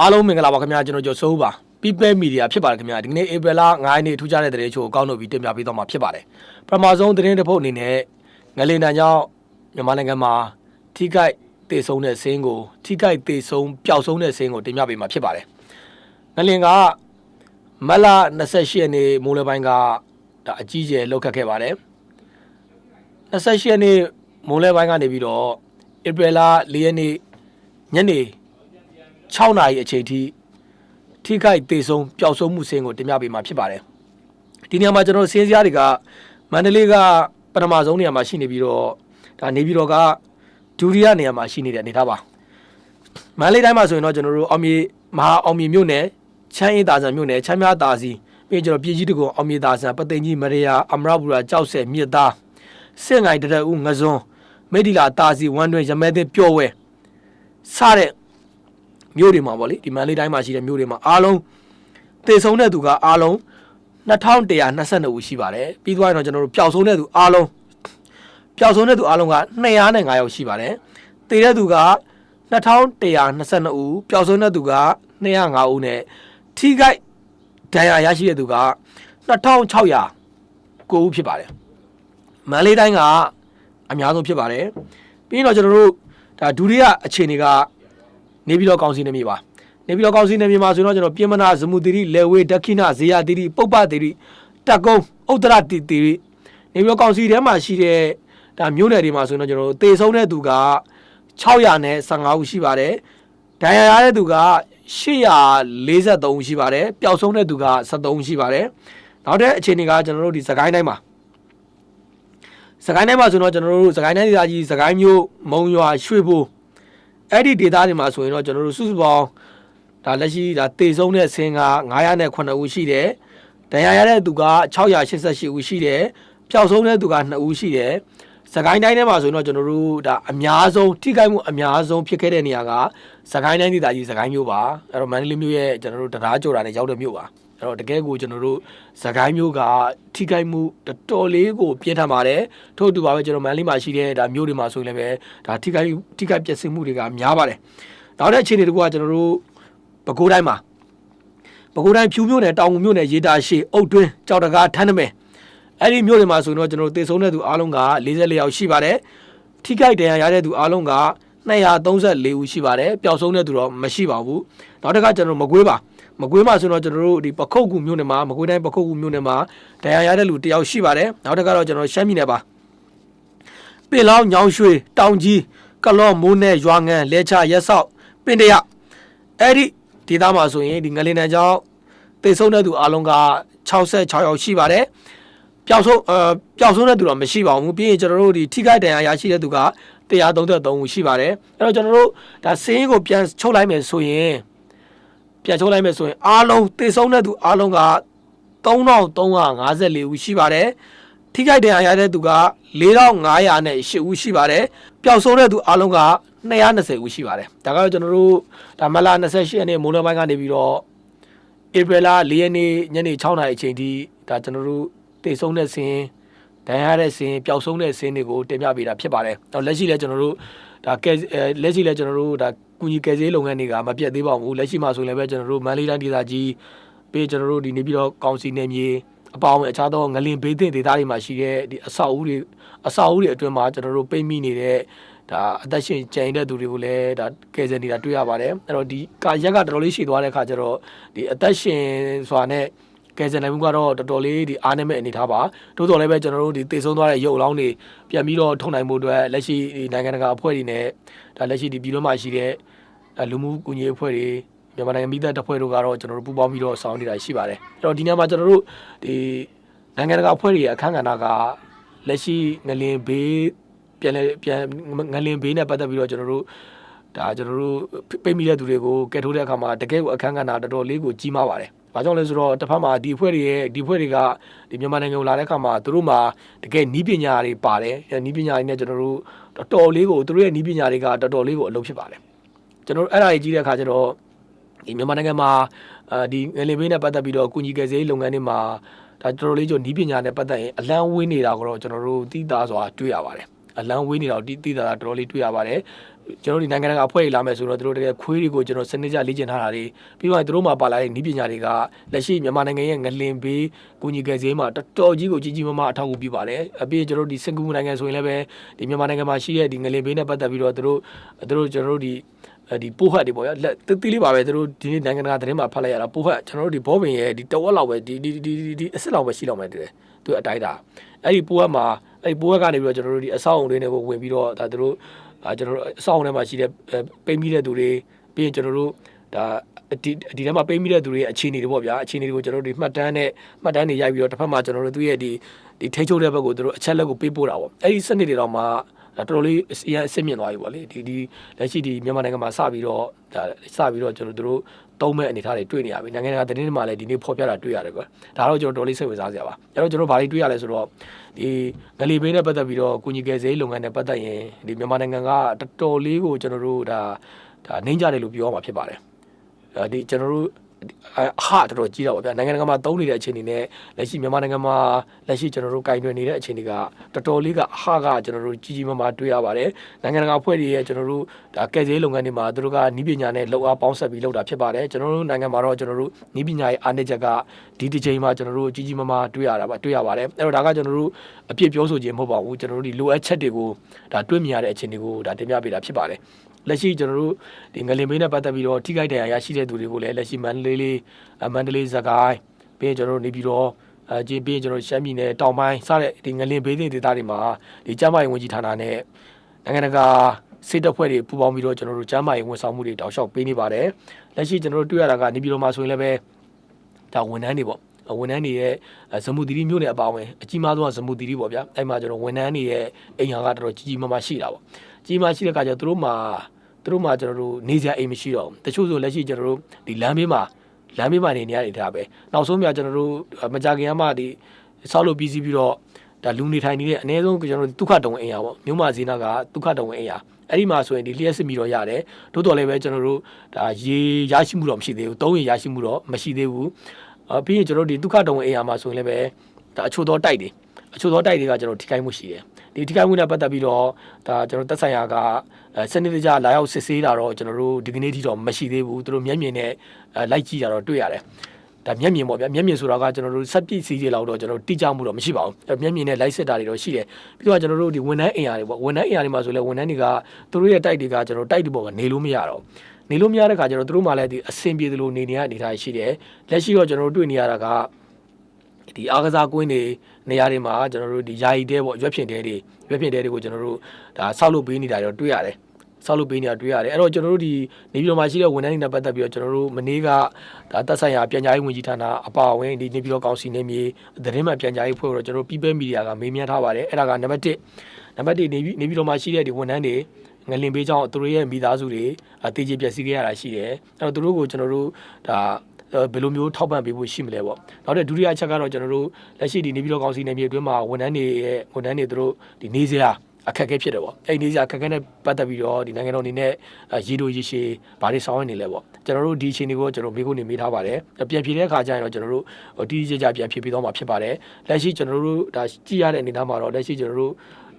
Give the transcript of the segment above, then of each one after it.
အားလုံးမင်္ဂလာပါခင်ဗျာကျွန်တော်ကျော်စိုးပါ People Media ဖြစ်ပါတယ်ခင်ဗျာဒီကနေ့ April 9ရက်နေ့ထူးခြားတဲ့သတင်းချို့ကိုကောက်လို့ပြီးတင်ပြပေးသွားမှာဖြစ်ပါတယ်ပထမဆုံးသတင်းတစ်ပုဒ်အနေနဲ့ငလင်တန်ကြောင့်မြန်မာနိုင်ငံမှာထိခိုက်တေဆုံးတဲ့ဆင်းကိုထိခိုက်တေဆုံးပျောက်ဆုံးတဲ့ဆင်းကိုတင်ပြပေးမှာဖြစ်ပါတယ်ငလင်ကမတ်လ28ရက်နေ့မိုးလယ်ပိုင်းကဒါအကြီးကျယ်လောက်ခတ်ခဲ့ပါတယ်28ရက်နေ့မိုးလယ်ပိုင်းကနေပြီးတော့ April 4ရက်နေ့ညနေ 6နာရီအချိန်ထိထိခိုက်တေဆုံးပျောက်ဆုံးမှုစင်းကိုတင်ပြပေးမှာဖြစ်ပါတယ်ဒီနေရာမှာကျွန်တော်စင်းစရာတွေကမန္တလေးကပထမဆုံးနေရာမှာရှိနေပြီးတော့ဒါနေပြီးတော့ကဒုတိယနေရာမှာရှိနေတဲ့အနေထားပါမန္တလေးတိုင်းမှာဆိုရင်တော့ကျွန်တော်တို့အောင်မြေမဟာအောင်မြေမြို့နယ်ချမ်းအေးတာဆန်မြို့နယ်ချမ်းမြတာစီပြီးရင်ကျွန်တော်ပြည်ကြီးတကုံအောင်မြေတာဆန်ပသိမ်ကြီးမရယာအမရပူရာကြောက်ဆယ်မြစ်သားစင်ငိုင်တရက်ဦးငဇွန်းမိဒီလာတာစီဝမ်းတွင်ရမဲတဲ့ပျော့ဝဲစတဲ့ မြို့တွေမှာပေါ့လေဒီမန္တလေးတိုင်းမှာရှိတဲ့မြို့တွေမှာအားလုံးတည်ဆုံးတဲ့သူကအားလုံး2122ဦးရှိပါတယ်ပြီးသွားရင်တော့ကျွန်တော်တို့ပျောက်ဆုံးတဲ့သူအားလုံးပျောက်ဆုံးတဲ့သူအားလုံးက205ယောက်ရှိပါတယ်တည်တဲ့သူက2122ဦးပျောက်ဆုံးတဲ့သူက205ဦးနဲ့ထိခိုက်ဒဏ်ရာရရှိတဲ့သူက2600ကိုဦးဖြစ်ပါတယ်မန္တလေးတိုင်းကအများဆုံးဖြစ်ပါတယ်ပြီးရင်တော့ကျွန်တော်တို့ဒါဒုတိယအခြေအနေက နေပြည်တော်ကောင်စီနယ်မြေပါနေပြည်တော်ကောင်စီနယ်မြေမှာဆိုတော့ကျွန်တော်ပြင်မနာဇမှုတိရိလေဝေဒက္ခိဏဇေယတိရိပုပ္ပတိရိတက်ကုန်းဥတ္တရတိတိရိနေပြည်တော်ကောင်စီထဲမှာရှိတဲ့ဒါမြို့နယ်တွေမှာဆိုရင်တော့ကျွန်တော်တို့တေဆုံးတဲ့သူက600နဲ့15ဦးရှိပါတယ်ဒဏ်ရာရတဲ့သူက843ဦးရှိပါတယ်ပျောက်ဆုံးတဲ့သူက73ဦးရှိပါတယ်နောက်တဲ့အခြေအနေကကျွန်တော်တို့ဒီစကိုင်းတိုင်းမှာစကိုင်းတိုင်းမှာဆိုတော့ကျွန်တော်တို့စကိုင်းတိုင်းဒေသကြီးစကိုင်းမြို့မုံရွာရွှေဘို အဲ့ဒီဒေသတွေမှာဆိုရင်တော့ကျွန်တော်တို့စုစုပေါင်းဒါလက်ရှိဒါတေဆုံးတဲ့ဆင်းက909ဦးရှိတယ်ဒဏ်ရာရတဲ့သူက688ဦးရှိတယ်ပျောက်ဆုံးတဲ့သူက2ဦးရှိတယ်စကိုင်းတိုင်းထဲမှာဆိုရင်တော့ကျွန်တော်တို့ဒါအများဆုံးထိခိုက်မှုအများဆုံးဖြစ်ခဲ့တဲ့နေရာကစကိုင်းတိုင်းဒေသကြီးစကိုင်းမြို့ပါအဲ့တော့မန္တလေးမြို့ရဲ့ကျွန်တော်တို့တရားကြော်တာနဲ့ရောက်တဲ့မြို့ပါ အဲ့တော့တကယ်ကိုကျွန်တော်တို့စကိုင်းမြို့ကထိခိုက်မှုတော်တော်လေးကိုပြင်းထန်ပါတယ်ထို့အတူပါပဲကျွန်တော်မန္တလေးမှာရှိတဲ့ဒါမြို့တွေမှာဆိုရင်လည်းပဲဒါထိခိုက်ထိခိုက်ပျက်စီးမှုတွေကများပါတယ်နောက်တဲ့အခြေအနေတကူကကျွန်တော်တို့ပဲခူးတိုင်းမှာပဲခူးတိုင်းဖြူမြို့နယ်တောင်ငူမြို့နယ်ရေတာရှိအုတ်တွင်းကြောက်တကားထန်းနမဲအဲ့ဒီမြို့တွေမှာဆိုရင်တော့ကျွန်တော်တို့တေဆုံးတဲ့သူအားလုံးက44ယောက်ရှိပါတယ်ထိခိုက်ဒဏ်ရာရတဲ့သူအားလုံးက234ဦးရှိပါတယ်ပျောက်ဆုံးတဲ့သူတော့မရှိပါဘူးနောက်တစ်ခါကျွန်တော်မကွေးပါ မကွေးမှာဆိုတော့ကျွန်တော်တို့ဒီပခုတ်ကူမြို့နယ်မှာမကွေးတိုင်းပခုတ်ကူမြို့နယ်မှာဒဏ်ရာရတဲ့လူတယောက်ရှိပါတယ်နောက်တစ်ခါတော့ကျွန်တော်ရှမ်းပြည်နယ်ပါပင်လောင်းညောင်ရွှေတောင်ကြီးကလော့မိုးနဲ့ရွာငံလဲချရက်ဆောက်ပင်တရအဲ့ဒီဒေသမှာဆိုရင်ဒီငလင်တန်ကြောင့်တေဆုံးတဲ့သူအားလုံးက66ယောက်ရှိပါတယ်ပျောက်ဆုံးအဲပျောက်ဆုံးတဲ့သူတော့မရှိပါဘူးပြီးရင်ကျွန်တော်တို့ဒီထိခိုက်ဒဏ်ရာရရှိတဲ့သူက133ဦးရှိပါတယ်အဲ့တော့ကျွန်တော်တို့ဒါစင်းကိုပြန်ချုပ်လိုက်မယ်ဆိုရင် ပြန်ချုပ်လိုက်မယ်ဆိုရင်အားလုံးတေဆုံးတဲ့သူအားလုံးက3354ဦးရှိပါတယ်ထိခိုက်ဒဏ်ရာရတဲ့သူက4500နဲ့8ဦးရှိပါတယ်ပျောက်ဆုံးတဲ့သူအားလုံးက220ဦးရှိပါတယ်ဒါကတော့ကျွန်တော်တို့ဒါမလာ28ရက်နေ့မိုးလပိုင်းကနေပြီးတော့ဧပြီလ4ရက်နေ့ညနေ6နာရီအချိန်ထိဒါကျွန်တော်တို့တေဆုံးတဲ့ဆင်းဒဏ်ရာရတဲ့ဆင်းပျောက်ဆုံးတဲ့ဆင်းတွေကိုတင်ပြပေးတာဖြစ်ပါတယ်။တော့လက်ရှိလည်းကျွန်တော်တို့ဒါကဲအဲလက်ရှိလည်းကျွန်တော်တို့ဒါ ကုညီကယ်ဆယ်လုပ်ငန်းတွေကမပြတ်သေးပါဘူး။လက်ရှိမှာဆိုရင်လည်းပဲကျွန်တော်တို့မန္တလေးတိုင်းဒေသကြီးပြီးကျွန်တော်တို့ဒီနေပြီးတော့ကောင်စီနယ်မြေအပေါင်းအခြားသောငလင်ဘေးသင့်ဒေသတွေမှာရှိတဲ့ဒီအဆောက်အဦတွေအဆောက်အဦတွေအတွင်းမှာကျွန်တော်တို့ပိတ်မိနေတဲ့ဒါအသက်ရှင်ကျန်တဲ့သူတွေကိုလည်းဒါကယ်ဆယ်နေတာတွေ့ရပါတယ်အဲ့တော့ဒီကာရက်ကတော်တော်လေးရှိသွားတဲ့အခါကျတော့ဒီအသက်ရှင်စွာနဲ့ ကယ်ဆယ်နိုင်မှုကတော့တော်တော်လေးဒီအားနည်းမဲ့အနေထားပါတိုးတော်လည်းပဲကျွန်တော်တို့ဒီတည်ဆုံးသွားတဲ့ရုပ်အလောင်းတွေပြန်ပြီးတော့ထုတ်နိုင်မှုအတွက်လက်ရှိဒီနိုင်ငံတကာအဖွဲ့တွေနဲ့ဒါလက်ရှိဒီပြည်တွင်းမှာရှိတဲ့ဒါလူမှုကူညီရေးအဖွဲ့တွေမြန်မာနိုင်ငံမိသားတပ်ဖွဲ့တို့ကတော့ကျွန်တော်တို့ပူးပေါင်းပြီးတော့ဆောင်နေတာရှိပါတယ်အဲ့တော့ဒီနေ့မှာကျွန်တော်တို့ဒီနိုင်ငံတကာအဖွဲ့တွေရဲ့အခမ်းကဏ္ဍကလက်ရှိငလင်ဘေးပြန်လဲပြန်ငလင်ဘေးနဲ့ပတ်သက်ပြီးတော့ကျွန်တော်တို့ဒါကျွန်တော်တို့ပိတ်မိတဲ့သူတွေကိုကယ်ထုတ်တဲ့အခါမှာတကယ်ကိုအခမ်းကဏ္ဍတော်တော်လေးကိုကြီးမားပါတယ်။ ဘာကြောင့်လဲဆိုတော့တစ်ဖက်မှာဒီအဖွဲ့တွေရဲ့ဒီအဖွဲ့တွေကဒီမြန်မာနိုင်ငံကိုလာတဲ့အခါမှာသူတို့မှာတကယ်နီးပညာတွေပါတယ်။နီးပညာတွေနဲ့ကျွန်တော်တို့တော်တော်လေးကိုသူတို့ရဲ့နီးပညာတွေကတော်တော်လေးကိုအလုပ်ဖြစ်ပါတယ်။ကျွန်တော်တို့အဲ့ဒါကြီးကြီးတဲ့အခါကျတော့ဒီမြန်မာနိုင်ငံမှာအဲဒီငလင်ဘေးနဲ့ပတ်သက်ပြီးတော့ကုညီကယ်ဆယ်ရေးလုပ်ငန်းတွေမှာဒါတော်တော်လေးကျော်နီးပညာနဲ့ပတ်သက်ရင်အလံဝင်းနေတာကိုတော့ကျွန်တော်တို့သိသားစွာတွေ့ရပါတယ်။အလံဝေးနေတာကိုတိတိတာတာတော်တော်လေးတွေ့ရပါတယ် ကျွန်တော်ဒီနိုင်ငံတကာအဖွဲ့တွေလာမယ်ဆိုတော့သူတို့တကယ်ခွေးတွေကိုကျွန်တော်စနစ်ကျလေ့ကျင့်ထားတာတွေပြီးတော့သူတို့မှာပါလာတဲ့နည်းပညာတွေကလက်ရှိမြန်မာနိုင်ငံရဲ့ငလင်ဘေးကုညီကယ်ဆေးမှာတော်တော်ကြီးကိုကြီးကြီးမားမားအထောက်အကူပြုပါတယ်အပြင်ကျွန်တော်တို့ဒီစင်ကာပူနိုင်ငံဆိုရင်လည်းပဲဒီမြန်မာနိုင်ငံမှာရှိတဲ့ဒီငလင်ဘေးနဲ့ပတ်သက်ပြီးတော့သူတို့သူတို့ကျွန်တော်တို့ဒီအဲဒီပိုးဟတ်တွေပေါ့ရလက်တတိလေးပါပဲသူတို့ဒီနေ့နိုင်ငံတကာသတင်းမှာဖတ်လိုက်ရတာပိုးဟတ်ကျွန်တော်တို့ဒီဘောပင်ရဲ့ဒီတဝက်လောက်ပဲဒီဒီဒီဒီအစ်စ်လောက်ပဲရှိလောက်မယ်တည်းသူအတိုင်းတာအဲ့ဒီပိုးဟတ်မှာအဲ့ဒီပိုးဟတ်ကနေပြီးတော့ကျွန်တော်တို့ဒီအဆောက်အုံတွေနဲ့ဝင်ပြီးတော့ဒါသူတို့ အာကျွန်တော်တို့အဆောက်အုံထဲမှာရှိတဲ့ပိတ်မိတဲ့သူတွေပြီးရင်ကျွန်တော်တို့ဒါဒီဒီထဲမှာပိတ်မိတဲ့သူတွေရဲ့အခြေအနေတွေပေါ့ဗျာအခြေအနေတွေကိုကျွန်တော်တို့ဒီမှတ်တမ်းနဲ့မှတ်တမ်းတွေရိုက်ပြီးတော့တစ်ဖက်မှာကျွန်တော်တို့သူရဲ့ဒီဒီထိချုပ်တဲ့ဘက်ကိုသူတို့အချက်လက်ကိုပေးပို့တာပေါ့အဲ့ဒီစနစ်တွေတော့မှ တော်တော်လေးအရင်အစ်မြင့်သွားပြီပေါ့လေဒီဒီလက်ရှိဒီမြန်မာနိုင်ငံမှာစပြီးတော့ဒါစပြီးတော့ကျွန်တော်တို့သုံးမဲ့အနေအထားတွေတွေ့နေရပြီနိုင်ငံတကာသတင်းတွေမှာလည်းဒီနေ့ဖော်ပြတာတွေ့ရတယ်ကွာဒါတော့ကျွန်တော်တော်လေးစိတ်ဝင်စားစရာပါအဲ့တော့ကျွန်တော်ဘာတွေတွေ့ရလဲဆိုတော့ဒီငလီဘေးနဲ့ပတ်သက်ပြီးတော့ကုညီကယ်ဆယ်လုပ်ငန်းနဲ့ပတ်သက်ရင်ဒီမြန်မာနိုင်ငံကတော်တော်လေးကိုကျွန်တော်တို့ဒါဒါနှိမ့်ကြတယ်လို့ပြောရမှာဖြစ်ပါတယ်အဲဒီကျွန်တော်တို့ အဟာတော်တော်ကြီးတော့ဗျာနိုင်ငံတကာမှာသုံးနေတဲ့အခြေအနေနဲ့လက်ရှိမြန်မာနိုင်ငံမှာလက်ရှိကျွန်တော်တို့ကင်တွယ်နေတဲ့အခြေအနေကတော်တော်လေးကအဟာကကျွန်တော်တို့ကြီးကြီးမားမားတွေ့ရပါတယ်နိုင်ငံတကာအဖွဲ့တွေရဲ့ကျွန်တော်တို့ဒါကယ်ဆယ်လုပ်ငန်းတွေမှာသူတို့ကနီးပညာနဲ့လောက်အားပေါင်းဆက်ပြီးလုပ်တာဖြစ်ပါတယ်ကျွန်တော်တို့နိုင်ငံမှာတော့ကျွန်တော်တို့နီးပညာရဲ့အားနည်းချက်ကဒီတစ်ချိန်မှာကျွန်တော်တို့ကြီးကြီးမားမားတွေ့ရတာပါတွေ့ရပါတယ်အဲ့တော့ဒါကကျွန်တော်တို့အပြစ်ပြောဆိုခြင်းမဟုတ်ပါဘူးကျွန်တော်တို့ဒီလိုအပ်ချက်တွေကိုဒါတွေ့မြင်ရတဲ့အခြေအနေကိုဒါတင်ပြပေးတာဖြစ်ပါတယ် လက်ရှိကျွန်တော်တို့ဒီငလင်မင်းနဲ့ပတ်သက်ပြီးတော့ထိခိုက်ဒဏ်ရာရရှိတဲ့သူတွေကိုလည်းလက်ရှိမန္တလေးလေးမန္တလေးစကိုင်းပြီးရင်ကျွန်တော်တို့နေပြီးတော့အဲကျင်းပြီးရင်ကျွန်တော်ရှမ်းပြည်နယ်တောင်ပိုင်းစတဲ့ဒီငလင်ဘေးသင်းဒေသတွေမှာဒီကျမ်းမာရေးဝန်ကြီးဌာနနဲ့နိုင်ငံတကာစစ်တပ်ဖွဲ့တွေပူးပေါင်းပြီးတော့ကျွန်တော်တို့ကျမ်းမာရေးဝန်ဆောင်မှုတွေတောက်လျှောက်ပေးနေပါတယ်လက်ရှိကျွန်တော်တို့တွေ့ရတာကနေပြီးတော့မှဆိုရင်လည်းပဲဒါဝန်ထမ်းတွေပေါ့ဝန်ထမ်းတွေရဲ့ဇမူတီရီမျိုးနဲ့အပါဝင်အကြီးမားဆုံးဇမူတီရီပေါ့ဗျာအဲ့မှာကျွန်တော်ဝန်ထမ်းတွေရဲ့အိမ်ဟာကတော်တော်ကြီးကြီးမားမားရှိတာပေါ့ကြီးမားရှိတဲ့အခါကျတော့သူတို့မှာ သူတို့မှကျွန်တော်တို့နေစရာအိမ်မရှိတော့ဘူးတချို့ဆိုလက်ရှိကျွန်တော်တို့ဒီလမ်းဘေးမှာလမ်းဘေးမှာနေနေရနေတာပဲနောက်ဆုံးမြကျွန်တော်တို့မကြခင်ကမှဒီဆောက်လုပ်ပြီးစီးပြီးတော့ဒါလူနေထိုင်နေတဲ့အနည်းဆုံးကျွန်တော်တို့ဒုက္ခတုံအိမ်ရပေါ့မြို့မဈေးနာကဒုက္ခတုံအိမ်ရအဲ့ဒီမှာဆိုရင်ဒီလျှက်စစ်မိတော့ရတယ်တိုးတော်လည်းပဲကျွန်တော်တို့ဒါရေရရှိမှုတော့မရှိသေးဘူးသုံးရေရရှိမှုတော့မရှိသေးဘူးအပြီးရင်ကျွန်တော်တို့ဒီဒုက္ခတုံအိမ်ရမှာဆိုရင်လည်းပဲဒါအချို့သောတိုက်တွေအချို့သောတိုက်တွေကကျွန်တော်ထိခိုက်မှုရှိတယ် ဒီထိခိုက်မှုနဲ့ပတ်သက်ပြီးတော့ဒါကျွန်တော်တက်ဆိုင်ရာကစနစ်တကျလာရောက်စစ်ဆေးတာတော့ကျွန်တော်တို့ဒီကနေ့ထိတော့မရှိသေးဘူးသူတို့မျက်မြင်နဲ့လိုက်ကြည့်တာတော့တွေ့ရတယ်ဒါမျက်မြင်ပေါ့ဗျာမျက်မြင်ဆိုတာကကျွန်တော်တို့စက်ပစ္စည်းတွေလောက်တော့ကျွန်တော်တို့တိကျမှုတော့မရှိပါဘူးမျက်မြင်နဲ့လိုက်စစ်တာတွေတော့ရှိတယ်ပြီးတော့ကျွန်တော်တို့ဒီဝန်ထမ်းအင်အားတွေပေါ့ဝန်ထမ်းအင်အားတွေမှာဆိုလဲဝန်ထမ်းတွေကသူတို့ရဲ့တိုက်တွေကကျွန်တော်တိုက်တွေပေါ့ကနေလို့မရတော့နေလို့မရတဲ့ခါကျတော့သူတို့မှလည်းဒီအဆင်ပြေသလိုနေနေရအနေထားရှိတယ်လက်ရှိတော့ကျွန်တော်တို့တွေ့နေရတာကဒီအားကစားကွင်းတွေ နေရာတွေမှာကျွန်တော်တို့ဒီယာယီတဲပေါ့ရွက်ဖြင့်တဲတွေရွက်ဖြင့်တဲတွေကိုကျွန်တော်တို့ဒါဆောက်လုပ်ပေးနေတာတော့တွေ့ရတယ်ဆောက်လုပ်ပေးနေတာတွေ့ရတယ်အဲ့တော့ကျွန်တော်တို့ဒီနေပြည်တော်မှာရှိတဲ့ဝန်ထမ်းတွေနဲ့ပတ်သက်ပြီးတော့ကျွန်တော်တို့မနေ့ကဒါသက်ဆိုင်ရာပြန်ကြားရေးဝန်ကြီးဌာနအပါအဝင်ဒီနေပြည်တော်ကောင်စီနေမြေသတင်းမှပြန်ကြားရေးဖွဲ့တော့ကျွန်တော်တို့ People Media ကမေးမြန်းထားပါတယ်အဲ့ဒါကနံပါတ်1နံပါတ်1နေပြည်နေပြည်တော်မှာရှိတဲ့ဒီဝန်ထမ်းတွေငလင်ပေးကြောင်းသူတို့ရဲ့မိသားစုတွေအသေးကြီးပျက်စီးခဲ့ရတာရှိတယ်အဲ့တော့သူတို့ကိုကျွန်တော်တို့ဒါ ဘယ်လိုမျိုးထောက်ပံ့ပေးဖို့ရှိမလဲပေါ့နောက်တဲ့ဒုတိယအချက်ကတော့ကျွန်တော်တို့လက်ရှိဒီနေပြည်တော်ကောင်စီနယ်မြေအတွင်းမှာဝန်ထမ်းတွေရဲ့ဝန်ထမ်းတွေသူတို့ဒီနေစရာအခက်အခဲဖြစ်တယ်ပေါ့အဲ့ဒီနေစရာအခက်အခဲနဲ့ပတ်သက်ပြီးတော့ဒီနိုင်ငံတော်အနေနဲ့ရေတိုရေရှည်ဘာတွေဆောင်ရွက်နေလဲပေါ့ကျွန်တော်တို့ဒီအချိန်တွေကိုကျွန်တော်မိခုနေမိထားပါတယ်ပြန်ဖြေတဲ့အခါကျရင်တော့ကျွန်တော်တို့တီးတီးကြကြပြန်ဖြေပြီးတော့မှာဖြစ်ပါတယ်လက်ရှိကျွန်တော်တို့ဒါကြည့်ရတဲ့အနေအထားမှာတော့လက်ရှိကျွန်တော်တို့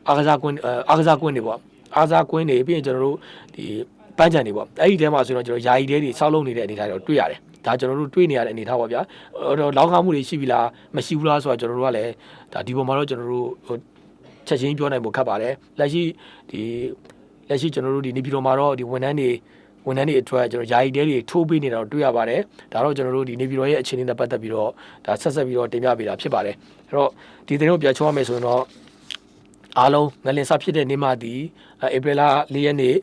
အားကစားကွင်းအားကစားကွင်းတွေပေါ့အားကစားကွင်းတွေပြီးရင်ကျွန်တော်တို့ဒီပန်းချန်တွေပေါ့အဲ့ဒီထဲမှာဆိုတော့ကျွန်တော်ယာယီတဲတွေစောက်လုံးနေတဲ့အနေအထားတွေတော့တွေ့ရတယ် ဒါကျွန်တော်တို့တွေးနေရတဲ့အနေထားပါဗျာလောင်းကားမှုတွေရှိပြီလားမရှိဘူးလားဆိုတော့ကျွန်တော်တို့ကလည်းဒါဒီပေါ်မှာတော့ကျွန်တော်တို့ချက်ချင်းပြောနိုင်ဖို့ခက်ပါတယ်လက်ရှိဒီလက်ရှိကျွန်တော်တို့ဒီနေပြည်တော်မှာတော့ဒီဝန်ထမ်းတွေဝန်ထမ်းတွေအတွက်ကျွန်တော်ယာယီတဲတွေထိုးပေးနေတာတော့တွေ့ရပါတယ်ဒါတော့ကျွန်တော်တို့ဒီနေပြည်တော်ရဲ့အခြေအနေနဲ့ပတ်သက်ပြီးတော့ဒါဆက်ဆက်ပြီးတော့တင်ပြပေးတာဖြစ်ပါတယ်အဲ့တော့ဒီသတင်းကိုပြန်ချုံရမယ်ဆိုရင်တော့အားလုံးငလင်စဖြစ်တဲ့နေ့မှဒီဧပြီလ၄ရက်နေ့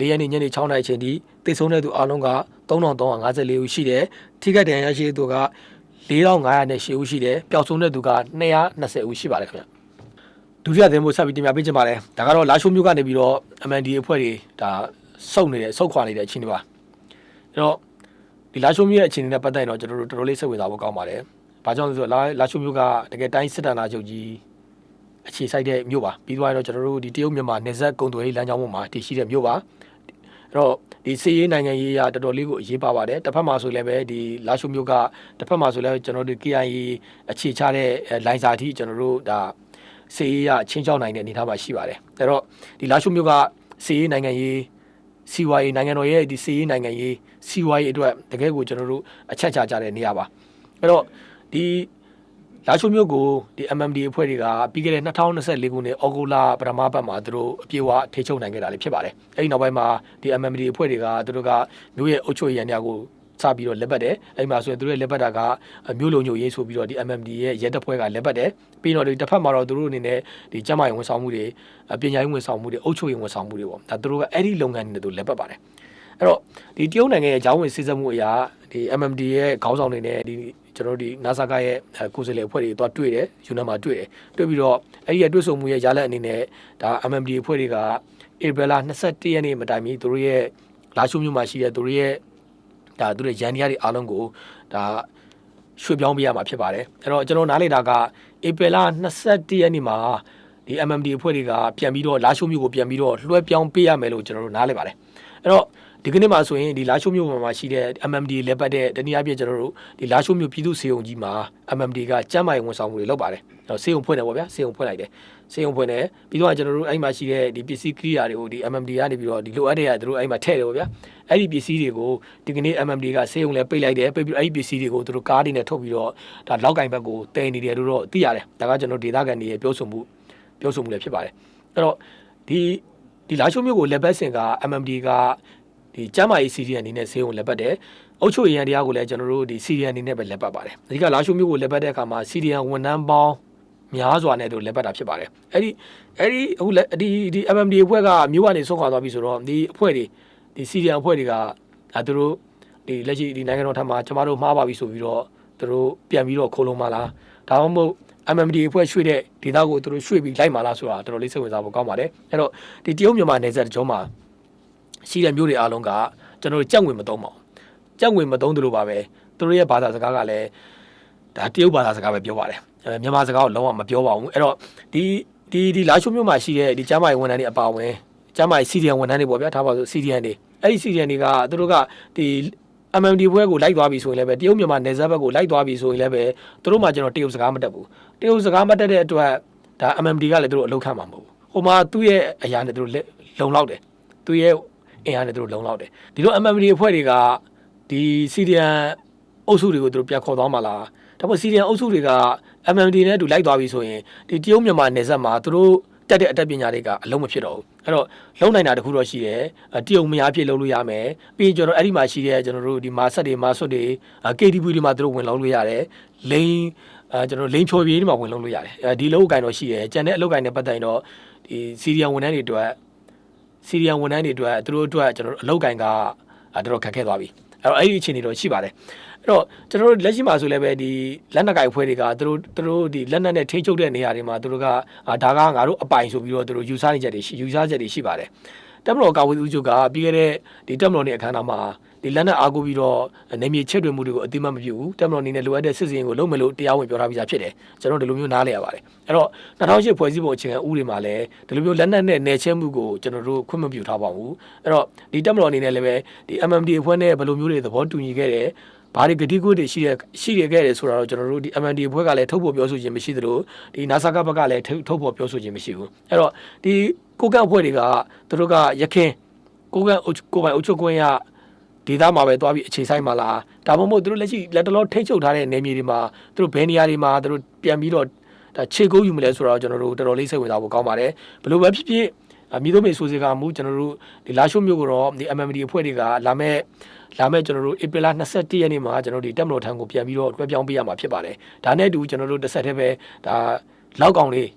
၄ရက်နေ့ညနေ6နာရီချိန်ထိတိတ်ဆုံးတဲ့သူအားလုံးက 3354ဦးရှိတယ်ထိခိုက်ဒဏ်ရာရရှိသူက4508ဦးရှိတယ်ပျောက်ဆုံးတဲ့သူက220ဦးရှိပါတယ်ခင်ဗျဒုတိယသင်ဖို့ဆက်ပြီးတင်ပြပေးချင်ပါတယ်ဒါကတော့လာရှိုးမျိုးကနေပြီးတော့ MND အဖွဲ့တွေဒါစုပ်နေတဲ့စုပ်ခွာနေတဲ့အခြေအနေပါအဲ့တော့ဒီလာရှိုးမျိုးရဲ့အခြေအနေနဲ့ပတ်သက်ရင်တော့ကျွန်တော်တို့တော်တော်လေးစိတ်ဝင်စားဖို့ကောင်းပါတယ်ဘာကြောင့်လဲဆိုတော့လာလာရှိုးမျိုးကတကယ်တိုင်းစစ်တပ်နာချုပ်ကြီးအခြေစိုက်တဲ့မြို့ပါပြီးသွားရင်တော့ကျွန်တော်တို့ဒီတရုတ်မြန်မာနေဆက်ကုံသွေးလမ်းကြောင်းပေါ်မှာတည်ရှိတဲ့မြို့ပါအဲ့ တော့ဒီစီးရေးနိုင်ငံရေးရတော်တော်လေးကိုအရေးပါပါတယ်တစ်ဖက်မှာဆိုလည်းပဲဒီလာရှိုမျိုးကတစ်ဖက်မှာဆိုလည်းကျွန်တော်တို့ KIA အခြေချတဲ့လိုင်စာတိကျွန်တော်တို့ဒါစီးရေးရချင်းချောက်နိုင်တဲ့အနေအထားမှာရှိပါတယ်အဲ့တော့ဒီလာရှိုမျိုးကစီးရေးနိုင်ငံရေးစီဝါရေးနိုင်ငံတော်ရဲ့ဒီစီရေးနိုင်ငံရေးစီဝါရေးအတွက်တကယ်ကိုကျွန်တော်တို့အချက်ချကြတဲ့နေရာပါအဲ့တော့ဒီ လာချိုမျိုးကိုဒီ MMD အဖွဲ့တွေကပြီးခဲ့တဲ့2024ခုနှစ်ဩဂုတ်လပထမပတ်မှာသူတို့အပြေအဝထိချုပ်နိုင်ခဲ့တာလည်းဖြစ်ပါတယ်အဲ့ဒီနောက်ပိုင်းမှာဒီ MMD အဖွဲ့တွေကသူတို့ကမျိုးရဲ့အုပ်ချုပ်ရေးရန်များကိုစပြီးတော့လက်ပတ်တယ်အဲ့မှာဆိုရင်သူတို့ရဲ့လက်ပတ်တာကမျိုးလုံးညိုရေးဆိုပြီးတော့ဒီ MMD ရဲ့ရဲတပ်ဖွဲ့ကလက်ပတ်တယ်ပြီးတော့ဒီတစ်ဖက်မှာတော့သူတို့အနေနဲ့ဒီကျန်းမာရေးဝန်ဆောင်မှုတွေပညာရေးဝန်ဆောင်မှုတွေအုပ်ချုပ်ရေးဝန်ဆောင်မှုတွေပေါ့ဒါသူတို့ကအဲ့ဒီလုပ်ငန်းတွေနဲ့သူလက်ပတ်ပါတယ်အဲ့တော့ဒီတရုတ်နိုင်ငံရဲ့ဂျောင်းဝင်စစ်ဆေးမှုအရာဒီ MMD ရဲ့ခေါင်းဆောင်တွေနဲ့ဒီ ကျွန်တော်တို့ဒီ NASA ကရဲ့ကိုယ်စားလှယ်အဖွဲ့တွေတော့တွေ့တယ်ယူနာမှာတွေ့တယ်တွေ့ပြီးတော့အဲ့ဒီရဲ့တွေ့ဆုံမှုရဲ့ရလဒ်အနေနဲ့ဒါ MMD အဖွဲ့တွေကဧပြီလ22ရက်နေ့မတိုင်မီသူတို့ရဲ့လာရှုမြို့မှာရှိတဲ့သူတို့ရဲ့ဒါသူတို့ရန်တရားတွေအားလုံးကိုဒါရွှေ့ပြောင်းပေးရမှာဖြစ်ပါတယ်အဲ့တော့ကျွန်တော်နားလေတာကဧပြီလ22ရက်နေ့မှာဒီ MMD အဖွဲ့တွေကပြန်ပြီးတော့လာရှုမြို့ကိုပြန်ပြီးတော့လွှဲပြောင်းပေးရမယ်လို့ကျွန်တော်တို့နားလေပါတယ်အဲ့တော့ ဒီကနေ့မှာဆိုရင်ဒီလာရှိုးမြို့မှာရှိတဲ့ MMD လက်ပတ်တဲ့တနည်းအားဖြင့်ကျွန်တော်တို့ဒီလာရှိုးမြို့ပြည်သူ့စေုံကြီးမှာ MMD ကကျမ်းမာရေးဝန်ဆောင်မှုတွေလုပ်ပါတယ်။အဲစေုံဖွင့်တယ်ပေါ့ဗျာစေုံဖွင့်လိုက်တယ်။စေုံဖွင့်တယ်ပြီးတော့ကျွန်တော်တို့အဲ့မှာရှိတဲ့ဒီပစ္စည်းကိရိယာတွေကိုဒီ MMD ကနေပြီးတော့ဒီလိုအပ်တဲ့ကတို့အဲ့မှာထည့်တယ်ပေါ့ဗျာ။အဲ့ဒီပစ္စည်းတွေကိုဒီကနေ့ MMD ကစေုံလဲပိတ်လိုက်တယ်ပိတ်ပြီးအဲ့ဒီပစ္စည်းတွေကိုတို့ကားတွေနဲ့ထုတ်ပြီးတော့ဒါလောက်ကင်ဘက်ကိုတင်နေတယ်လို့တော့သိရတယ်။ဒါကကျွန်တော်ဒေသခံတွေရဲ့ပြောဆိုမှုပြောဆိုမှုလည်းဖြစ်ပါတယ်။အဲ့တော့ဒီဒီလာရှိုးမြို့ကိုလက်ဘက်စင်က MMD က ဒီကျမ်းမာရေးစီရီယန်အနေနဲ့ဈေးကိုလက်ပတ်တယ်အုတ်ချုပ်ရန်တရားကိုလည်းကျွန်တော်တို့ဒီစီရီယန်အနေနဲ့ပဲလက်ပတ်ပါတယ်အဓိကလာရှိုးမျိုးကိုလက်ပတ်တဲ့အခါမှာစီရီယန်ဝန်ထမ်းပေါင်းများစွာနဲ့တို့လက်ပတ်တာဖြစ်ပါတယ်အဲ့ဒီအဲ့ဒီအခုလက်ဒီဒီ MMD အဖွဲ့ကမြို့ကနေဆုံးခွာသွားပြီဆိုတော့ဒီအဖွဲ့တွေဒီစီရီယန်အဖွဲ့တွေကဒါသူတို့ဒီလက်ရှိဒီနိုင်ငံတော်ထံမှာကျမတို့မှားပါပြီဆိုပြီးတော့သူတို့ပြန်ပြီးတော့ခိုးလုံးမလားဒါမှမဟုတ် MMD အဖွဲ့ရွှေ့တဲ့ဒေသကိုသူတို့ရွှေ့ပြီးလိုက်มาလားဆိုတာတော်တော်လေးစိတ်ဝင်စားဖို့ကောင်းပါတယ်အဲ့တော့ဒီတရုတ်မြန်မာနယ်စပ်တကြောမှာ ရှိတဲ့မျိုးတွေအားလုံးကကျွန်တော်တို့ကြက်ငွေမသုံးပါဘူးကြက်ငွေမသုံးသလိုပါပဲသူတို့ရဲ့ဘာသာစကားကလည်းဒါတရုတ်ဘာသာစကားပဲပြောပါတယ်အဲမြန်မာစကားကိုလုံးဝမပြောပါဘူးအဲ့တော့ဒီဒီဒီလာချိုမျိုးမှာရှိတဲ့ဒီကျမ်းမာရေးဝန်ထမ်းတွေအပါအဝင်ကျမ်းမာရေးစီဒီယန်ဝန်ထမ်းတွေပေါ့ဗျာထားပါဆိုစီဒီယန်တွေအဲ့ဒီစီဒီယန်တွေကသူတို့ကဒီ MMD ဘွဲကိုလိုက်သွားပြီဆိုရင်လည်းပဲတရုတ်မြန်မာနယ်စပ်ဘက်ကိုလိုက်သွားပြီဆိုရင်လည်းပဲသူတို့မှကျွန်တော်တရုတ်စကားမတတ်ဘူးတရုတ်စကားမတတ်တဲ့အတွက်ဒါ MMD ကလည်းသူတို့အလုပ်ခံမှာမဟုတ်ဘူးဟိုမှာသူ့ရဲ့အရာနဲ့သူတို့လုံလောက်တယ်သူ့ရဲ့ အင်အားနဲ့သူတို့လုံလောက်တယ်ဒီလို MMD အဖွဲ့တွေကဒီစီဒီယန်အုပ်စုတွေကိုသူတို့ပြန်ခေါ်သွားမှာလားဒါပေမဲ့စီဒီယန်အုပ်စုတွေက MMD နဲ့တူလိုက်သွားပြီဆိုရင်ဒီတရုတ်မြန်မာနယ်စပ်မှာသူတို့တက်တဲ့အတက်ပညာတွေကအလုံးမဖြစ်တော့ဘူးအဲ့တော့လုံနိုင်တာတခုတော့ရှိတယ်တရုတ်မယားဖြစ်လုံးလို့ရမယ်ပြီးရင်ကျွန်တော်အဲ့ဒီမှာရှိတဲ့ကျွန်တော်တို့ဒီမာဆက်တွေမာဆွတ်တွေ KTV တွေမှာသူတို့ဝင်လုံးလို့ရတယ်လိန်အဲကျွန်တော်လိန်ဖြော်ပြေးတွေမှာဝင်လုံးလို့ရတယ်အဲဒီလောက်ကိုင်တော့ရှိတယ်ကျန်တဲ့အလောက်ကိုင်နဲ့ပတ်သက်ရင်တော့ဒီစီရီယန်ဝန်ထမ်းတွေအတွက် စီရီယန်ဝန်ထမ်းတွေအတွက်သူတို့အတွက်ကျွန်တော်တို့အလောက်ကင်ကတော်တော်ခက်ခဲသွားပြီအဲ့တော့အဲ့ဒီအခြေအနေတော့ရှိပါတယ်အဲ့တော့ကျွန်တော်တို့လက်ရှိမှာဆိုလည်းပဲဒီလက်နက်ကိုင်ဖွဲ့တွေကသူတို့သူတို့ဒီလက်နက်နဲ့ထိချုပ်တဲ့နေရာတွေမှာသူတို့ကဒါကငါတို့အပိုင်ဆိုပြီးတော့သူတို့ယူဆနေချက်တွေရှိယူဆချက်တွေရှိပါတယ်တက်မတော်ကာဝေးဦးချုပ်ကပြီးခဲ့တဲ့ဒီတက်မတော်နေအခမ်းအနားမှာ ဒီလက်နက်အားကိုပြီးတော့နေမြေချက်တွေမှုတွေကိုအတိမတ်မပြုဘူးတက်မတော်နေနဲ့လိုအပ်တဲ့စစ်စင်ကိုလုံးမလို့တရားဝင်ပြောထားပြီးသားဖြစ်တယ်ကျွန်တော်ဒီလိုမျိုးနားလည်ရပါတယ်အဲ့တော့2008ဖွဲ့စည်းပုံအခြေခံဥပဒေမှာလည်းဒီလိုမျိုးလက်နက်နဲ့နယ်ချဲမှုကိုကျွန်တော်တို့ခွင့်မပြုထားပါဘူးအဲ့တော့ဒီတက်မတော်အနေနဲ့လည်းပဲဒီ MMD အဖွဲ့နဲ့ဘယ်လိုမျိုးတွေသဘောတူညီခဲ့တယ်ဘာတွေဂတိကုတွေရှိရရှိရခဲ့တယ်ဆိုတာတော့ကျွန်တော်တို့ဒီ MND ဘွဲကလည်းထုတ်ဖို့ပြောဆိုခြင်းမရှိသလိုဒီ NASA ကဘက်ကလည်းထုတ်ဖို့ပြောဆိုခြင်းမရှိဘူးအဲ့တော့ဒီကိုကန့်အဖွဲ့တွေကသူတို့ကရခင်ကိုကန့်ကိုပိုင်အုပ်ချုပ်ခွင့်ရ ဒေသမှာပဲသွားပြီးအခြေဆိုင်မှာလားဒါမှမဟုတ်သူတို့လက်ရှိလက်တလောထိတ်ချုပ်ထားတဲ့နေမြေတွေမှာသူတို့ဘယ်နေရာတွေမှာသူတို့ပြန်ပြီးတော့ဒါခြေကုပ်ယူမလဲဆိုတော့ကျွန်တော်တို့တော်တော်လေးစိတ်ဝင်စားဖို့ကောင်းပါတယ်ဘယ်လိုပဲဖြစ်ဖြစ်မိတို့မေဆိုစေကမူကျွန်တော်တို့ဒီလာရှိုးမျိုးကတော့ဒီ MMD အဖွဲ့တွေကလာမဲ့လာမဲ့ကျွန်တော်တို့ဧပြီလ21ရက်နေ့မှာကျွန်တော်တို့ဒီတက်မလို့ထံကိုပြန်ပြီးတော့တွဲပြောင်းပေးရမှာဖြစ်ပါတယ်ဒါနဲ့အတူကျွန်တော်တို့တစ်ဆက်တည်းပဲဒါလောက်ကောင်လေး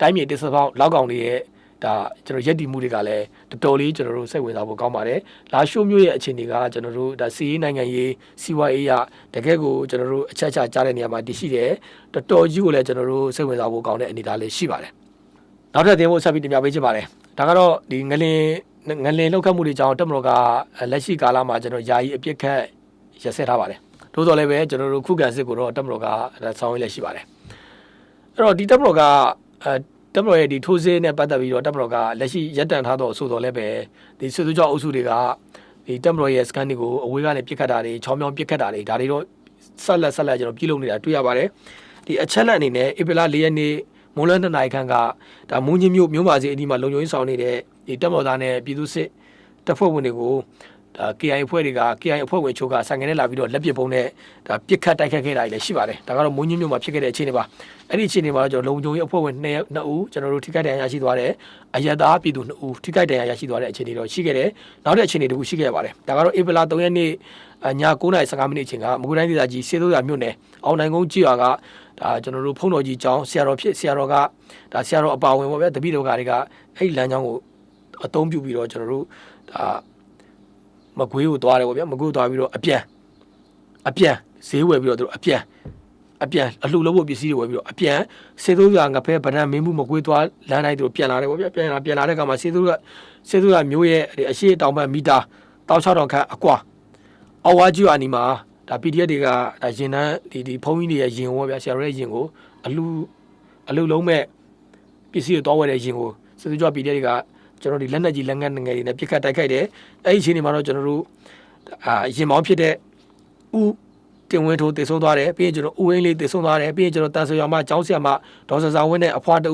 တိုင်းမြေတစ်စပေါင်းလောက်ကောင်လေးရဲ့ ဒါကျွန်တော်ရက်တီမှုတွေကလည်းတော်တော်လေးကျွန်တော်တို့စိတ်ဝင်စားဖို့ကောင်းပါတယ်လာရှိုးမျိုးရဲ့အခြေအနေကကျွန်တော်တို့ဒါစီးရေးနိုင်ငံရေးစီးပွားရေးရတကယ်ကိုကျွန်တော်တို့အချက်အချကြားတဲ့နေရာမှာတည်ရှိတယ်တော်တော်ကြီးကိုလည်းကျွန်တော်တို့စိတ်ဝင်စားဖို့ကောင်းတဲ့အနေအထားလေးရှိပါတယ်နောက်ထပ်သင်ဖို့ဆက်ပြီးတင်ပြပေးချင်ပါတယ်ဒါကတော့ဒီငလင်ငလင်လောက်ခတ်မှုတွေကြောင့်တက်မတော်ကလက်ရှိကာလမှာကျွန်တော်ယာယီအပြစ်ခတ်ရစက်ထားပါတယ်သို့တော်လည်းပဲကျွန်တော်တို့ခုခံစစ်ကိုတော့တက်မတော်ကဆောင်းရည်လက်ရှိပါတယ်အဲ့တော့ဒီတက်မတော်ကအဲ တက်မတော်ရဲ့ဒီထိုးစစ်နဲ့ပတ်သက်ပြီးတော့တက်မတော်ကလက်ရှိရပ်တန့်ထားတော့ဆိုတော့လည်းပဲဒီစစ်သူကြောအုပ်စုတွေကဒီတက်မတော်ရဲ့စကန်တွေကိုအဝေးကနေပြစ်ခတ်တာတွေချောင်းမြောင်းပြစ်ခတ်တာတွေဒါတွေတော့ဆက်လက်ဆက်လက်ကျွန်တော်ပြုလုပ်နေတာတွေ့ရပါတယ်ဒီအချက်လက်အနေနဲ့ဧပြီလ၄ရက်နေ့မွန်လွဲနှစ်နိုင်ခန့်ကဒါမူးညင်းမြို့မြို့ပါစီအဒီမှာလုံခြုံရေးဆောင်နေတဲ့ဒီတက်မော်သားနဲ့ပြည်သူစစ်တပ်ဖွဲ့ဝင်တွေကို ဒါ KI အဖွဲ့တွေက KI အဖွဲ့ဝင်ချို့ကဆိုင်ငယ်နဲ့လာပြီးတော့လက်ပစ်ပုံးနဲ့ဒါပစ်ခတ်တိုက်ခတ်ခဲ့တာတွေလည်းရှိပါတယ်ဒါကတော့မုံညင်းမြို့မှာဖြစ်ခဲ့တဲ့အခြေအနေပါအဲ့ဒီအခြေအနေမှာတော့ကျွန်တော်လုံခြုံရေးအဖွဲ့ဝင်2ယောက်2ဦးကျွန်တော်တို့ထိခိုက်ဒဏ်ရာရရှိသွားတယ်အယက်သားပြည်သူ2ဦးထိခိုက်ဒဏ်ရာရရှိသွားတဲ့အခြေအနေတော့ရှိခဲ့တယ်နောက်တဲ့အခြေအနေတခုရှိခဲ့ပါတယ်ဒါကတော့ဧပြီလ3ရက်နေ့ည9:15မိနစ်အချိန်ကမကွေးတိုင်းဒေသကြီးစေတိုးရမြို့နယ်အောင်နိုင်ကုန်းကြီးရွာကဒါကျွန်တော်တို့ဖုံတော်ကြီးကျောင်းဆရာတော်ဖြစ်ဆရာတော်ကဒါဆရာတော်အပါဝင်ပေါ့ဗျာတပိတော်ကတွေကအဲ့ဒီလမ်းကြောင်းကိုအသုံးပြုပြီးတော့ကျွန်တော်တို့ဒါ မကွေးကိုသွားတယ်ပေါ့ဗျာမကွေးကိုသွားပြီးတော့အပြန်အပြန်ဈေးဝယ်ပြီးတော့သူတို့အပြန်အပြန်အလှလို့ဖို့ပစ္စည်းတွေဝယ်ပြီးတော့အပြန်စေသူကငဖဲဗဒံမင်းမှုမကွေးသွားလမ်းတိုင်းသူတို့ပြန်လာတယ်ပေါ့ဗျာပြန်လာပြန်လာတဲ့အခါမှာစေသူကစေသူကမျိုးရဲ့အရှိတောင်ဘက်မီတာ1600ခန့်အကွာအဝါကျူအနီမှာဒါ PDF တွေကဒါရင်တန်းဒီဒီဖုန်းကြီးတွေရဲ့ရင်ဝဗျာဆရာတို့ရဲ့ရင်ကိုအလူအလူလုံးမဲ့ပစ္စည်းတွေတောင်းဝယ်တဲ့ရင်ကိုစေသူက PDF တွေက ကျွန်တော်ဒီလက်နက်ကြီးလက်ငတ်ငယ်တွေနဲ့ပြစ်ခတ်တိုက်ခိုက်တယ်အဲ့ဒီအချိန်ဒီမှာတော့ကျွန်တော်တို့အာရင်မောင်းဖြစ်တဲ့ဥတင်ဝင်းထိုးတည်ဆုံးသွားတယ်ပြီးရင်ကျွန်တော်ဥဝင်းလေးတည်ဆုံးသွားတယ်ပြီးရင်ကျွန်တော်တန်ဆွေရောင်မကျောင်းဆရာမဒေါ်ဆဆာဝင်းနဲ့အဖွားတူ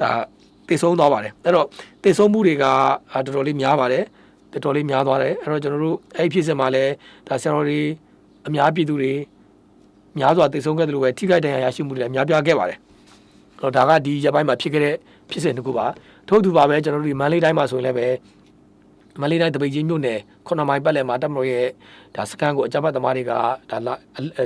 ဒါတည်ဆုံးသွားပါတယ်အဲ့တော့တည်ဆုံးမှုတွေကအာတော်တော်လေးများပါတယ်တော်တော်လေးများသွားတယ်အဲ့တော့ကျွန်တော်တို့အဲ့ဒီဖြစ်စဉ်မှာလည်းဒါဆရာတော်တွေအများပြည်သူတွေများစွာတည်ဆုံးခဲ့တယ်လို့ပဲထိခိုက်ဒဏ်ရာရရှိမှုတွေလည်းအများပြားခဲ့ပါတယ်အဲ့တော့ဒါကဒီရက်ပိုင်းမှာဖြစ်ခဲ့တဲ့ဖြစ်စဉ်တစ်ခုပါ ထို့တူပါပဲကျွန်တော်တို့ဒီမန္တလေးတိုင်းမှာဆိုရင်လည်းပဲမန္တလေးတိုင်းတပိတ်ကြီးမြို့နယ်ခုနမိုင်ပတ်လည်မှာတပ်မတော်ရဲ့ဒါစကန်ကိုအကြမ်းဖက်သမားတွေကဒါလာ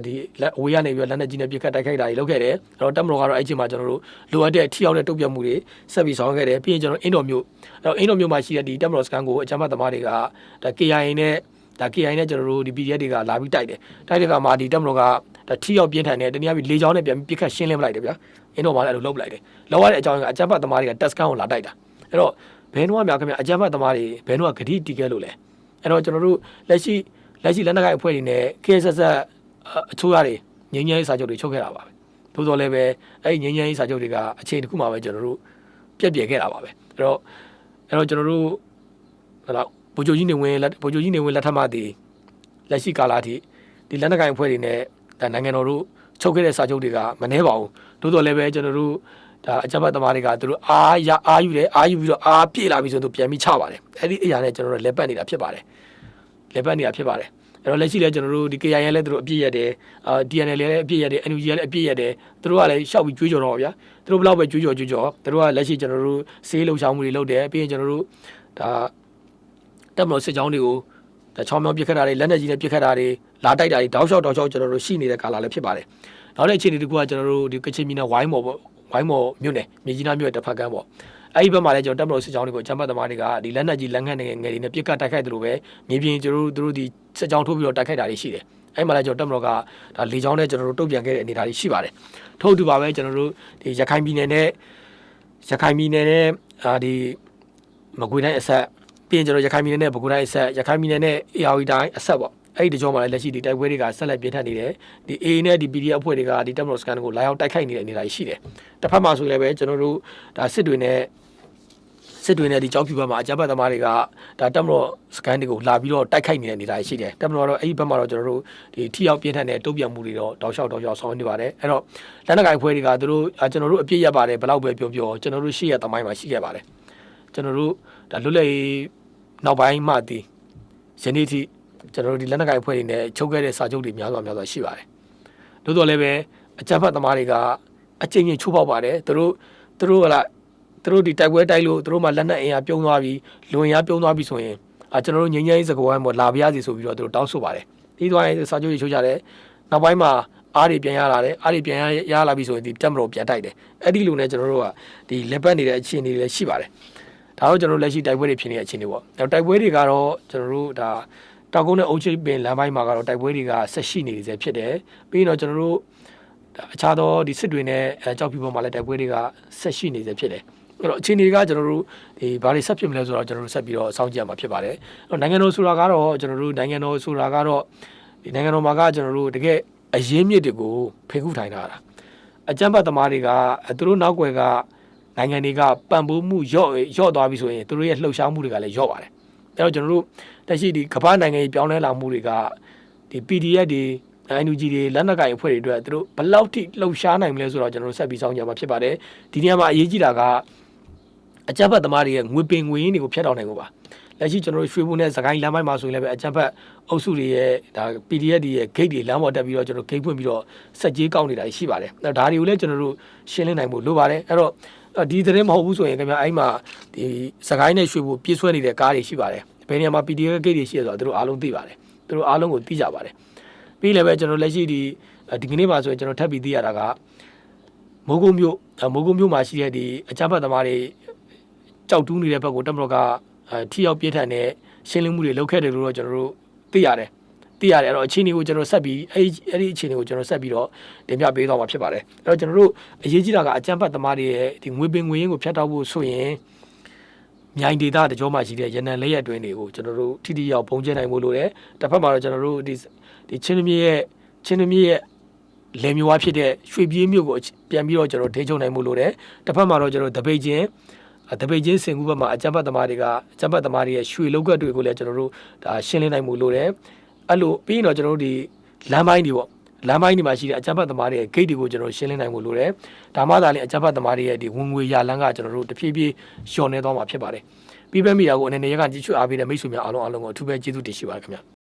ဒီလက်အဝေးကနေပြီးတော့လက်နက်ကြီးနဲ့ပစ်ခတ်တိုက်ခိုက်တာတွေလုပ်ခဲ့တယ်အဲ့တော့တပ်မတော်ကတော့အဲ့ဒီမှာကျွန်တော်တို့လိုအပ်တဲ့ထိရောက်တဲ့တုံ့ပြန်မှုတွေဆက်ပြီးဆောင်ရွက်ခဲ့တယ်ပြီးရင်ကျွန်တော်အင်းတော်မြို့အဲ့တော့အင်းတော်မြို့မှာရှိတဲ့ဒီတပ်မတော်စကန်ကိုအကြမ်းဖက်သမားတွေကဒါ KIA နဲ့ ဒါ KIA နဲ့ကျွန်တော်တို့ဒီ PDF တွေကလာပြီးတိုက်တယ်တိုက်တဲ့အခါမှာဒီတပ်မတော်ကဒါထိရောက်ပြင်းထန်တဲ့တနည်းအားဖြင့်လေကြောင်းနဲ့ပြန်ပြီးပစ်ခတ်ရှင်းလင်းပလိုက်တယ်ဗျာအင်းတော်မှာလည်းအဲ့လိုလုပ်ပလိုက်တယ်လောက်ရတဲ့အကြောင်းကအကြမ်းဖက်သမားတွေကတက်စကန်ကိုလာတိုက်တာအဲ့တော့ဘယ်နှောများခင်ဗျအကြမ်းဖက်သမားတွေဘယ်နှောကဂတိတီးခဲ့လို့လဲအဲ့တော့ကျွန်တော်တို့လက်ရှိလက်ရှိလက်နက်ကိုင်အဖွဲ့တွေနဲ့ KSS အချိုးရတယ်ငင်းငယ်ရေးစာချုပ်တွေချုပ်ခဲ့တာပါပဲသို့တော်လည်းပဲအဲ့ဒီငင်းငယ်ရေးစာချုပ်တွေကအချိန်တစ်ခုမှပဲကျွန်တော်တို့ပြက်ပြယ်ခဲ့တာပါပဲအဲ့တော့အဲ့တော့ကျွန်တော်တို့ဟဲ့လား ဗိုလ်ချုပ်ကြီးနေဝင်လက်ဗိုလ်ချုပ်ကြီးနေဝင်လက်ထက်မှတည်လက်ရှိကာလအထိဒီလက်နက်ကိုင်အဖွဲ့တွေနဲ့ဒါနိုင်ငံတော်တို့ချုပ်ခဲ့တဲ့စာချုပ်တွေကမနှဲပါဘူးသို့တော်လည်းပဲကျွန်တော်တို့ဒါအကြမ်းဖက်သမားတွေကသူတို့အားရအားယူတယ်အားယူပြီးတော့အားပြေလာပြီးဆိုတော့ပြန်ပြီးချပါတယ်အဲ့ဒီအရာနဲ့ကျွန်တော်တို့လက်ပတ်နေတာဖြစ်ပါတယ်လက်ပတ်နေတာဖြစ်ပါတယ်အဲ့တော့လက်ရှိလဲကျွန်တော်တို့ဒီ KIA လည်းသူတို့အပြည့်ရတယ်အာ DNL လည်းအပြည့်ရတယ် NUG လည်းအပြည့်ရတယ်သူတို့ကလည်းရှောက်ပြီးကြွေးကြော်တော့ဗျာသူတို့ဘယ်လောက်ပဲကြွေးကြော်ကြွေးကြော်သူတို့ကလက်ရှိကျွန်တော်တို့ဆေးလှုပ်ရှားမှုတွေလုပ်တယ်ပြီးရင်ကျွန်တော်တို့ဒါ တက်မလို့စစ်ကြောင်းတွေကိုဒါချောင်းမြောင်းပြစ်ခတ်တာတွေလက်နက်ကြီးနဲ့ပြစ်ခတ်တာတွေလာတိုက်တာတွေတောက်လျှောက်တောက်လျှောက်ကျွန်တော်တို့ရှိနေတဲ့ကာလလည်းဖြစ်ပါတယ်နောက်တဲ့အခြေအနေတစ်ခုကကျွန်တော်တို့ဒီကချင်ပြည်နယ်ဝိုင်းမော်ပေါ့ဝိုင်းမော်မြို့နယ်မြေကြီးနားမြို့ရဲ့တစ်ဖက်ကမ်းပေါ့အဲ့ဒီဘက်မှာလည်းကျွန်တော်တက်မလို့စစ်ကြောင်းတွေကိုချမ်းပတ်သမားတွေကဒီလက်နက်ကြီးလက်ငတ်ငယ်ငယ်တွေနဲ့ပြစ်ခတ်တိုက်ခိုက်တယ်လို့ပဲမြေပြင်ကျွန်တော်တို့တို့ဒီစစ်ကြောင်းထိုးပြီးတော့တိုက်ခိုက်တာတွေရှိတယ်အဲ့မှာလည်းကျွန်တော်တက်မလို့ကဒါလေကြောင်းနဲ့ကျွန်တော်တို့တုံ့ပြန်ခဲ့တဲ့အနေအထားတွေရှိပါတယ်ထို့အတူပါပဲကျွန်တော်တို့ဒီရခိုင်ပြည်နယ်နဲ့ရခိုင်ပြည်နယ်နဲ့အာဒီမကွေးတိုင်းအဆက် ပြီးရင်ကျွန်တော်ရခိုင်ပြည်နယ်နဲ့ပဲခူးတိုင်းအဆက်ရခိုင်ပြည်နယ်နဲ့ AR တိုင်းအဆက်ပေါ့အဲ့ဒီတကြောမှာလည်းလက်ရှိဒီတိုက်ပွဲတွေကဆက်လက်ပြင်းထန်နေတယ်ဒီ A နဲ့ဒီ PDF အဖွဲ့တွေကဒီတက်မလို့စကန်ကိုလာရောက်တိုက်ခိုက်နေတဲ့အနေအထားရှိတယ်တစ်ဖက်မှာဆိုလည်းပဲကျွန်တော်တို့ဒါစစ်တွေနဲ့စစ်တွေနဲ့ဒီကြောက်ဖြူဘက်မှာအကြမ်းဖက်သမားတွေကဒါတက်မလို့စကန်တွေကိုလာပြီးတော့တိုက်ခိုက်နေတဲ့အနေအထားရှိတယ်တက်မလို့တော့အဲ့ဒီဘက်မှာတော့ကျွန်တော်တို့ဒီထိရောက်ပြင်းထန်တဲ့တုံ့ပြန်မှုတွေတော့တောက်လျှောက်တောက်လျှောက်ဆောင်နေပါတယ်အဲ့တော့လက်နက်ကိုင်အဖွဲ့တွေကသူတို့ကျွန်တော်တို့အပြစ်ရပါတယ်ဘယ်လောက်ပဲပြောပြောကျွန်တော်တို့ရှိရတမိုင်းမှာရှိခဲ့ပါတယ်ကျွန်တော်တို့ဒါလွတ်လပ်ရေး နောက်ပိုင်းမှတည်ယနေ့ထိကျွန်တော်တို့ဒီလက်နက်ကိုင်အဖွဲ့တွေနဲ့ချုပ်ခဲ့တဲ့စာချုပ်တွေများစွာများစွာရှိပါတယ်။သို့တော်လည်းပဲအကြမ်းဖက်သမားတွေကအကျဉ်းချင်းချိုးဖောက်ပါတယ်။သူတို့သူတို့ကလာသူတို့ဒီတိုက်ပွဲတိုက်လို့သူတို့မှလက်နက်အင်အားပြုံးသွားပြီးလွန်ရပြုံးသွားပြီးဆိုရင်အာကျွန်တော်တို့ငញ្ញရေးစကားဝိုင်းပေါ်လာပြရစီဆိုပြီးတော့သူတို့တောင်းဆိုပါတယ်။ဒီသွားရင်စာချုပ်တွေချိုးကြတယ်။နောက်ပိုင်းမှာအားတွေပြန်ရလာတယ်အားတွေပြန်ရရလာပြီဆိုရင်ဒီတက်မတော်ပြန်တိုက်တယ်အဲ့ဒီလိုနဲ့ကျွန်တော်တို့ကဒီလက်ပတ်နေတဲ့အခြေအနေတွေလည်းရှိပါတယ် ဒါတော့ကျွန်တော်တို့လက်ရှိတိုက်ပွဲတွေဖြစ်နေတဲ့အခြေအနေပေါ့နောက်တိုက်ပွဲတွေကတော့ကျွန်တော်တို့ဒါတောက်ကုန်းနဲ့အုတ်ချိပင်လမ်းပိုင်းမှာကတော့တိုက်ပွဲတွေကဆက်ရှိနေစေဖြစ်တယ်ပြီးရင်တော့ကျွန်တော်တို့အခြားသောဒီစစ်တွေနဲ့အဲကြောက်ဖြူပေါ်မှာလည်းတိုက်ပွဲတွေကဆက်ရှိနေစေဖြစ်တယ်အဲ့တော့အခြေအနေကကျွန်တော်တို့ဒီဘာတွေဆက်ဖြစ်မလဲဆိုတော့ကျွန်တော်တို့ဆက်ပြီးတော့စောင့်ကြည့်ရမှာဖြစ်ပါတယ်အဲ့တော့နိုင်ငံတော်ဆိုတာကတော့ကျွန်တော်တို့နိုင်ငံတော်ဆိုတာကတော့ဒီနိုင်ငံတော်မှာကကျွန်တော်တို့တကယ်အရေးမြစ်တွေကိုဖိခုထိုင်တာအကြမ်းဖက်သမားတွေကသူတို့နောက်ွယ်က နိုင်ငံတွေကပံ့ပိုးမှုရော့ရော့သွားပြီဆိုရင်သူတို့ရဲ့လှုပ်ရှားမှုတွေကလည်းရော့ပါတယ်အဲ့တော့ကျွန်တော်တို့တရှိဒီကမ္ဘာနိုင်ငံကြီးပြောင်းလဲလာမှုတွေကဒီ PDF တွေ NUG တွေလက်နက်ကင်အဖွဲ့တွေအတွက်သူတို့ဘယ်လောက်ထိလှုပ်ရှားနိုင်မလဲဆိုတော့ကျွန်တော်တို့ဆက်ပြီးစောင့်ကြမှာဖြစ်ပါတယ်ဒီနေရာမှာအရေးကြီးတာကအကြမ်းဖက်သမားတွေရဲ့ငွေပင်ငွေရင်းတွေကိုဖျက်တောက်နိုင်ဖို့ပါလက်ရှိကျွန်တော်တို့ရွှေဘုံနဲ့စကိုင်းလမ်းပိုင်းမှာဆိုရင်လည်းပဲအကြံဖက်အုပ်စုတွေရဲ့ဒါ PDF တွေရဲ့ gate တွေလမ်းပေါ်တက်ပြီးတော့ကျွန်တော် gate ဖွင့်ပြီးတော့စက်ကြီးကောက်နေတာရှိပါတယ်အဲ့ဒါတွေကိုလည်းကျွန်တော်တို့ရှင်းလင်းနိုင်ဖို့လိုပါတယ်အဲ့တော့ ဒီသတင်းမဟုတ်ဘူးဆိုရင်ခင်ဗျာအဲ့မှာဒီစကိုင်းနဲ့ရွှေဘုံပြည့်ဆွဲနေတဲ့ကားတွေရှိပါတယ်ဘယ်နေရာမှာ PDF gate တွေရှိရဆိုတော့သူတို့အားလုံးသိပါတယ်သူတို့အားလုံးကိုသိကြပါတယ်ပြီးလည်းပဲကျွန်တော်လက်ရှိဒီဒီကနေ့မှာဆိုရင်ကျွန်တော်ထပ်ပြီးသိရတာကမိုးကုံမြို့မိုးကုံမြို့မှာရှိတဲ့ဒီအကြမ်းဖက်သမားတွေကြောက်တူးနေတဲ့ဘက်ကိုတက်မတော်ကအဲထိရောက်ပြည့်ထန်တဲ့ရှင်းလင်းမှုတွေလုပ်ခဲ့တယ်လို့တော့ကျွန်တော်တို့သိရတယ် သိရတယ်အဲ့တော့အခြေအနေကိုကျွန်တော်ဆက်ပြီးအဲ့ဒီအဲ့ဒီအခြေအနေကိုကျွန်တော်ဆက်ပြီးတော့တင်ပြပေးသွားမှာဖြစ်ပါတယ်အဲ့တော့ကျွန်တော်တို့အရေးကြီးတာကအကြမ်းဖက်သမားတွေရဲ့ဒီငွေပင်ငွေရင်းကိုဖျက်တောက်ဖို့ဆိုရင်မြိုင်ဒေတာတကြောမှရှိတဲ့ရန်နံလက်ရက်တွင်းတွေကိုကျွန်တော်တို့ထိထိရောက်ပုံကျဲနိုင်ဖို့လိုတယ်တစ်ဖက်မှာတော့ကျွန်တော်တို့ဒီဒီချင်းသမီးရဲ့ချင်းသမီးရဲ့လယ်မျိုးဝါဖြစ်တဲ့ရွှေပြေးမြို့ကိုပြန်ပြီးတော့ကျွန်တော်ဒေချုံနိုင်မှုလိုတယ်တစ်ဖက်မှာတော့ကျွန်တော်တပိတ်ချင်းအဲတပိတ်ချင်းစင်ကူဘက်မှာအကြမ်းဖက်သမားတွေကအကြမ်းဖက်သမားတွေရဲ့ရွှေလောက်ကတ်တွေကိုလည်းကျွန်တော်တို့ဒါရှင်းလင်းနိုင်မှုလိုတယ် အဲ့လိုပြီးရင်တော့ကျွန်တော်တို့ဒီလမ်းပိုင်းတွေပေါ့လမ်းပိုင်းတွေမှာရှိတဲ့အကြမ်းဖက်သမားတွေရဲ့ gate တွေကိုကျွန်တော်ရှင်းလင်းနိုင်မှုလိုတယ်ဒါမှသာလေအကြမ်းဖက်သမားတွေရဲ့ဒီဝင်ငွေရလန်းကကျွန်တော်တို့တဖြည်းဖြည်းလျှော်နေသွားမှာဖြစ်ပါတယ်ပြီးပဲမိတာကိုအနေနဲ့ရကကြည့်ချွအားပေးတဲ့မိတ်ဆွေများအားလုံးအားလုံးကိုအထူးပဲကျေးဇူးတင်ရှိပါတယ်ခင်ဗျ